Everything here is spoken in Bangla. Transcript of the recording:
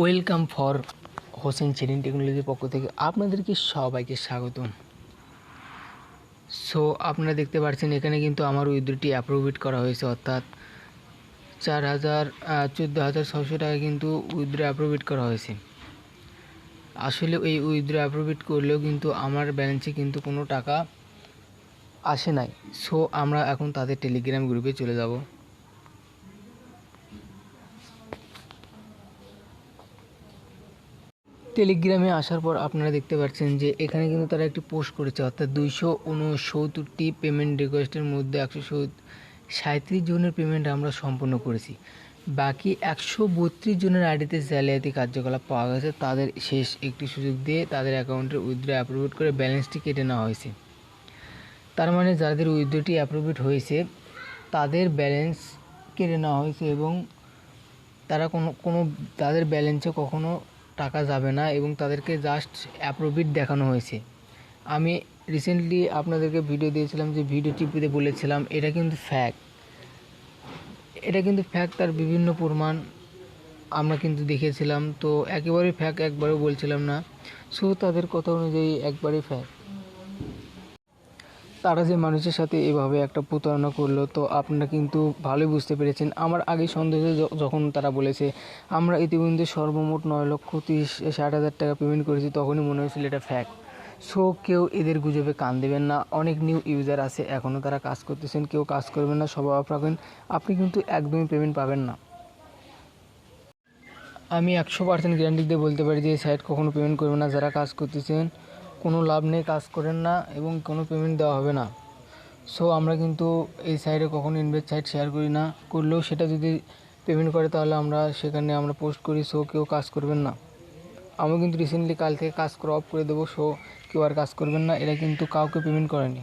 ওয়েলকাম ফর হোসেন চেরিন টেকনোলজির পক্ষ থেকে আপনাদেরকে সবাইকে স্বাগতম। সো আপনারা দেখতে পাচ্ছেন এখানে কিন্তু আমার উইথড্রটি অ্যাপ্রুভেড করা হয়েছে, অর্থাৎ চার হাজার চোদ্দ হাজার ছশো টাকা কিন্তু উইথড্র অ্যাপ্রুভেড করা হয়েছে। আসলে এই উইথড্র অ্যাপ্রুভেড করলেও কিন্তু আমার ব্যালেন্সে কিন্তু কোনো টাকা আসে নাই। সো আমরা এখন তাদের টেলিগ্রাম গ্রুপে চলে যাব। টেলিগ্রামে আসার পর আপনারা দেখতে পাচ্ছেন যে এখানে কিন্তু তারা একটি পোস্ট করেছে, অর্থাৎ দুইশো উনসত্তরটি পেমেন্ট রিকোয়েস্টের মধ্যে একশো সাঁত্রিশ জনের পেমেন্ট আমরা সম্পন্ন করেছি। বাকি একশো বত্রিশ জনের আইডিতে জালিয়াতি কার্যকলাপ পাওয়া গেছে। তাদের শেষ একটি সুযোগ দিয়ে তাদের অ্যাকাউন্টের উইথড্র অ্যাপ্রুভেড করে ব্যালেন্সটি কেটে নেওয়া হয়েছে। তার মানে যাদের উইথড্রটি অ্যাপ্রুভেড হয়েছে, তাদের ব্যালেন্স কেটে নেওয়া হয়েছে এবং তারা কোনো কোনো, তাদের ব্যালেন্সে কখনো টাকা যাবে না এবং তাদেরকে জাস্ট অ্যাপ্রোভিট দেখানো হয়েছে। আমি রিসেন্টলি আপনাদেরকে ভিডিও দিয়েছিলাম যে ভিডিও টিপিতে বলেছিলাম, এটা কিন্তু ফ্যাক্ট এটা কিন্তু ফ্যাক্ট তার বিভিন্ন প্রমাণ আমরা কিন্তু দেখেছিলাম তো একেবারেই ফ্যাক একবারও বলছিলাম না। শুধু তাদের কথা অনুযায়ী একবারেই ফ্যাক তারা যে মানুষের সাথে এভাবে একটা প্রতারণা করল, তো আপনারা কিন্তু ভালোই বুঝতে পেরেছেন। আমার আগে সন্দেহ যখন তারা বলেছে, আমরা ইতিমধ্যে সর্বমোট নয় লক্ষ তিরিশ, ষাট হাজার টাকা পেমেন্ট করেছি, তখনই মনে হয়েছিল এটা ফ্যাক্ট সো কেউ এদের গুজবে কান দেবেন না। অনেক নিউ ইউজার আছে এখনও তারা কাজ করতেছেন, কেউ কাজ করবেন না, সবাই অফ আপনি কিন্তু একদমই পেমেন্ট পাবেন না। আমি একশো পার্সেন্ট গ্যারান্টি দিয়ে বলতে পারি যে সাইট কখনো পেমেন্ট করবে না। যারা কাজ করতেছেন কোনো লাভ নেই, কাজ করেন না এবং কোনো পেমেন্ট দেওয়া হবে না। সো আমরা কিন্তু এই সাইডে কখনো ইনভেস্ট সাইট শেয়ার করি না। করলেও সেটা যদি পেমেন্ট করে তাহলে আমরা সেখানে আমরা পোস্ট করি সো কেউ কাজ করবেন না। আমি কিন্তু রিসেন্টলি কাল থেকে কাজ করা অফ করে দেবো সো কেউ আর কাজ করবেন না। এরা কিন্তু কাউকে পেমেন্ট করেনি।